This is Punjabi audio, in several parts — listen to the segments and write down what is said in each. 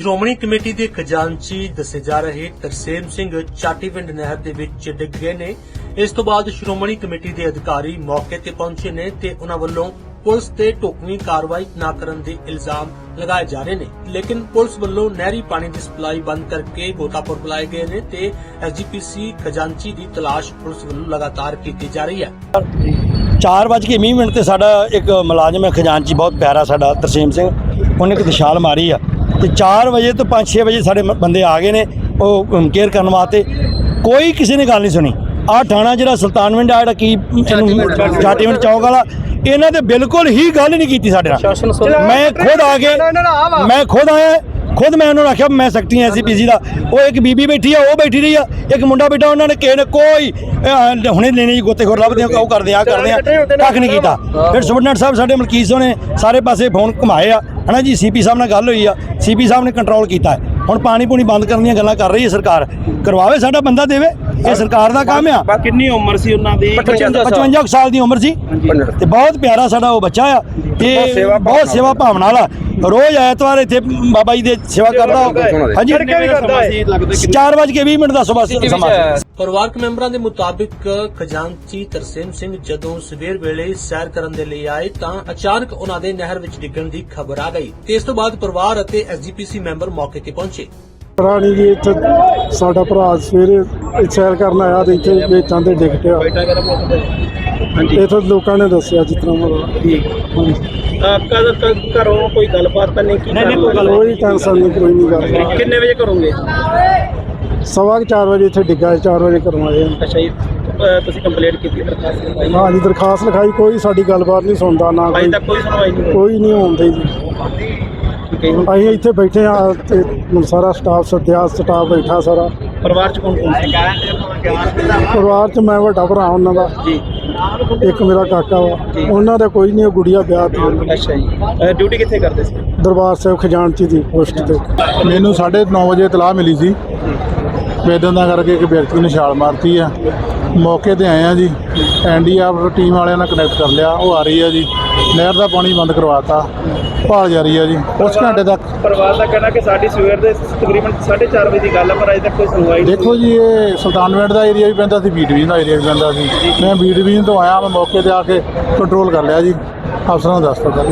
ਸ਼੍ਰੋਮਣੀ ਕਮੇਟੀ ਦੇ ਖਜ਼ਾਨਚੀ ਦੱਸੇ ਜਾ ਰਹੇ ਤਰਸੇਮ ਸਿੰਘ ਚਾਟੀਵਿੰਡ ਨਹਿਰ ਦੇ ਵਿੱਚ ਡਿੱਗ ਗਏ ਨੇ। ਇਸ ਤੋਂ ਬਾਅਦ ਸ਼੍ਰੋਮਣੀ ਕਮੇਟੀ ਦੇ ਅਧਿਕਾਰੀ ਮੌਕੇ ਤੇ ਪਹੁੰਚੇ ਨੇ ਤੇ ਉਹਨਾਂ ਵੱਲੋਂ ਪੁਲਿਸ ਤੇ ਢੁਕਵੀਂ ਕਾਰਵਾਈ ਨਾ ਕਰਨ ਦੇ ਇਲਜ਼ਾਮ ਲਗਾਏ ਜਾ ਰਹੇ ਨੇ। ਲੇਕਿਨ ਪੁਲਿਸ ਵੱਲੋਂ ਨਹਿਰੀ ਪਾਣੀ ਦੀ ਸਪਲਾਈ ਬੰਦ ਕਰਕੇ ਗੋਤਾਪੁਰ ਬੁਲਾਏ ਗਏ ਨੇ ਤੇ ਐਸਜੀਪੀਸੀ ਖਜ਼ਾਨਚੀ ਦੀ ਤਲਾਸ਼ ਪੁਲਿਸ ਵੱਲੋਂ ਲਗਾਤਾਰ ਕੀਤੀ ਜਾ ਰਹੀ ਹੈ। 4:20 ਮਿੰਟ ਤੇ ਸਾਡਾ ਇੱਕ ਮੁਲਾਜ਼ਮ ਹੈ, ਖਜ਼ਾਨਚੀ, ਬਹੁਤ ਪਿਆਰਾ ਸਾਡਾ ਤਰਸੀਮ ਸਿੰਘ। ਉਹਨੇ ਇੱਕ ਦਿਸ਼ਾਲ ਮਾਰੀ ਆ। ਤੇ 4 ਵਜੇ ਤੋਂ 5-6 ਵਜੇ ਸਾਡੇ ਬੰਦੇ ਆ ਗਏ ਨੇ ਉਹ ਕੇਅਰ ਕਰਨ ਵਾਸਤੇ। ਕੋਈ ਕਿਸੇ ਨੇ ਗੱਲ ਨਹੀਂ ਸੁਣੀ। ਆ ਥਾਣਾ ਜਿਹੜਾ ਸੁਲਤਾਨਵਿੰਡ ਆ ਜਿਹੜਾ ਕੀ ਜਾਟੀਵਿੰਡ ਚੌਕ ਵਾਲਾ ਇਹਨਾਂ ਦੇ ਬਿਲਕੁਲ ਹੀ ਗੱਲ ਨਹੀਂ ਕੀਤੀ ਸਾਡੇ ਨਾਲ। ਮੈਂ ਖੁਦ ਆ ਕੇ ਮੈਂ ਖੁਦ ਆਇਆ ਖੁਦ ਮੈਂ ਉਹਨਾਂ ਨੂੰ ਆਖਿਆ ਮੈਂ ਸਕਤੀ ਐਸਪੀਸੀ ਦਾ। ਉਹ ਇੱਕ ਬੀਬੀ ਬੈਠੀ ਆ ਉਹ ਬੈਠੀ ਰਹੀ ਆ। ਇੱਕ ਮੁੰਡਾ ਬੈਠਾ ਉਹਨਾਂ ਨੇ ਕਿਸੇ ਨੇ ਕੋਈ ਹੁਣੇ ਲੈਣੇ ਜੀ ਗੋਤੇਖੋਰ ਲੱਭਦੇ ਆ ਉਹ ਕਰਦੇ ਆ ਕਰਦੇ ਆ। ਕੱਖ ਨਹੀਂ ਕੀਤਾ। ਫਿਰ ਸੁਬਨਟ ਸਾਹਿਬ ਸਾਡੇ ਮਲਕੀਤ ਸਿੰਘ ਨੇ ਸਾਰੇ ਪਾਸੇ ਫੋਨ ਘੁਮਾਏ ਆ। ਹਨਾ ਜੀ ਸੀਪੀ ਸਾਹਿਬ ਨਾਲ ਗੱਲ ਹੋਈ ਆ ਸੀਪੀ ਸਾਹਿਬ ਨੇ ਕੰਟਰੋਲ ਕੀਤਾ। ਹੈ। ਹੁਣ ਪਾਣੀ ਪੂਣੀ ਬੰਦ ਕਰਨ ਦੀਆਂ ਗੱਲਾਂ ਕਰ ਰਹੀ ਹੈ ਸਰਕਾਰ। ਕਰਵਾਵੇ ਸਾਡਾ ਬੰਦਾ ਦੇਵੇ। ਇਹ ਸਰਕਾਰ ਦਾ ਕੰਮ ਆ। ਕਿੰਨੀ ਉਮਰ ਸੀ ਉਹਨਾਂ ਦੀ? 55 ਕੁ ਸਾਲ ਦੀ ਉਮਰ ਸੀ। ਤੇ ਬਹੁਤ ਪਿਆਰਾ ਸਾਡਾ ਉਹ ਬੱਚਾ ਆ। ਤੇ ਬਹੁਤ ਸੇਵਾ ਭਾਵਨਾ ਵਾਲਾ ਰੋਜ਼ ਐਤਵਾਰ ਇੱਥੇ ਬਾਬਾ ਜੀ ਦੇ ਸੇਵਾ ਕਰਦਾ। ਹਾਂਜੀ। ਕਿੰਨੇ ਵਜੇ ਸਮਾਂ ਸੀ ਲੱਗਦਾ ਕਿ 4:20 ਮਿੰਟ ਦਾ ਸਵੇਰ ਸਮਾਂ। ਪਰਿਵਾਰਕ ਮੈਂਬਰਾਂ ਦੇ ਮੁਤਾਬਿਕ ਖਜ਼ਾਨਚੀ ਤਰਸੇਮ ਸਿੰਘ ਜਦੋਂ ਸਵੇਰ ਵੇਲੇ ਸੈਰ ਕਰਨ ਦੇ ਲਈ ਆਏ ਤਾਂ ਅਚਾਨਕ ਉਹਨਾਂ ਦੇ ਨਹਿਰ ਵਿੱਚ ਡਿੱਗਣ ਦੀ ਖਬਰ ਆ ਗਈ। ਤੇ ਇਸ ਤੋਂ ਬਾਅਦ ਪਰਿਵਾਰ ਅਤੇ ਐਸਜੀਪੀਸੀ ਮੈਂਬਰ ਮੌਕੇ ਤੇ ਪਹੁੰਚੇ। ਰਾਣੀ ਜੀ ਇੱਥੇ। ਸਾਡਾ ਭਰਾ ਸਵੇਰੇ ਸੈਰ ਕਰਨ ਆਇਆ ਤੇ ਇੱਥੇ ਵੇਚਾਂ ਤੇ ਡਿੱਗ ਪਿਆ। ਹਾਂਜੀ। ਇੱਥੇ ਲੋਕਾਂ ਨੇ ਦੱਸਿਆ ਜਿਸ ਤਰ੍ਹਾਂ ਮਤਲਬ ਠੀਕ ਕਦ ਤੱਕ ਘਰੋਂ ਕੋਈ ਗੱਲਬਾਤ ਤਾਂ ਨਹੀਂ ਕੀ ਕੋਈ ਟੈਨਸ਼ਨ ਨਹੀਂ ਕੋਈ ਨਹੀਂ ਗੱਲ। ਕਿੰਨੇ ਵਜੇ ਕਰੋਗੇ? ਸਵਾ ਕੁ ਚਾਰ ਵਜੇ ਇੱਥੇ ਡਿੱਗਾ 4 ਵਜੇ ਕਰਵਾਏ ਅੱਛਾ ਜੀ। ਤੁਸੀਂ ਕੰਪਲੀਟ ਕੀਤੀ ਦਰਖਾਸਤ ਹਾਂ ਜੀ ਦਰਖਾਸਤ ਲਿਖਾਈ ਕੋਈ ਸਾਡੀ ਗੱਲਬਾਤ ਨਹੀਂ ਸੁਣਦਾ ਨਾ ਅਜੇ ਕੋਈ ਤੱਕ ਕੋਈ ਸੁਣਵਾਈ ਨਹੀਂ ਕੋਈ ਨਹੀਂ ਆਉਂਦੇ ਜੀ ਠੀਕ ਹੈ ਜੀ। ਅਸੀਂ ਇੱਥੇ ਬੈਠੇ ਆ ਤੇ ਹੁਣ ਸਾਰਾ ਸਟਾਫ ਸੱਦਿਆ ਸਟਾਫ ਬੈਠਾ ਸਾਰਾ। ਪਰਿਵਾਰ ਚ ਕੌਣ ਕੌਣ ਸੀ? ਪਰਿਵਾਰ 'ਚ ਮੈਂ ਵੱਡਾ ਭਰਾ ਉਹਨਾਂ ਦਾ। ਜੀ। ਇੱਕ ਮੇਰਾ ਕਾਕਾ ਵਾ। ਉਹਨਾਂ ਦਾ ਕੋਈ ਨਹੀਂ ਉਹ ਗੁੜੀਆ ਵਿਆਹ ਤੇ ਉਹਨਾਂ ਅੱਛਾ ਜੀ। ਡਿਊਟੀ ਕਿੱਥੇ ਕਰਦੇ ਸੀ। ਦਰਬਾਰ ਸਾਹਿਬ ਖਜ਼ਾਨਚੀ ਦੀ ਪੋਸਟ ਤੇ। ਮੈਨੂੰ 9:30 ਵਜੇ ਇਤਲਾਹ ਮਿਲੀ ਸੀ। ਵੇਦਨ ਦਾ ਕਰਕੇ ਇੱਕ ਵਿਅਕਤੀ ਨੇ ਛਾਲ ਮਾਰਤੀ ਆ। ਮੌਕੇ ਤੇ ਆਏ ਆ ਜੀ। ਐਨਡੀਆਰ ਟੀਮ ਵਾਲਿਆਂ ਨਾਲ ਕਨੈਕਟ ਕਰ ਲਿਆ ਉਹ ਆ ਰਹੀ ਆ ਜੀ। ਨਹਿਰ ਦਾ ਪਾਣੀ ਬੰਦ ਕਰਵਾਤਾ ਭਾਲ ਜਾਰੀ ਆ ਜੀ। ਉਸ ਘੰਟੇ ਤੱਕ ਪਰਿਵਾਰ ਦਾ ਕਹਿਣਾ ਕਿ ਸਾਡੀ ਸਵੇਰ ਦੇ ਤਕਰੀਬਨ 4:30 ਵਜੇ ਦੀ ਗੱਲ ਹੈ ਪਰ ਅਜੇ ਤੱਕ ਕੋਈ ਸੁਣਵਾਈ ਨਹੀਂ ਦੇਖੋ ਜੀ ਇਹ ਸੁਲਤਾਨਵਿੰਡ ਦਾ ਏਰੀਆ ਵੀ ਪੈਂਦਾ ਸੀ ਬੀ ਡਿਵੀਜ਼ਨ ਦਾ ਏਰੀਆ ਵੀ ਪੈਂਦਾ ਸੀ। ਮੈਂ ਬੀ ਡਿਵੀਜ਼ਨ ਤੋਂ ਆਇਆ ਮੈਂ ਮੌਕੇ ਤੇ ਆ ਕੇ ਕੰਟਰੋਲ ਕਰ ਲਿਆ ਜੀ। ਅਫਸਰਾਂ ਨੂੰ ਦੱਸ ਦਿੱਤਾ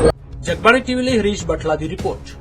ਜਗਬਾਣੀ ਟੀਵੀ ਲਈ ਹਰੀਸ਼ ਬਠਲਾ ਦੀ ਰਿਪੋਰਟ।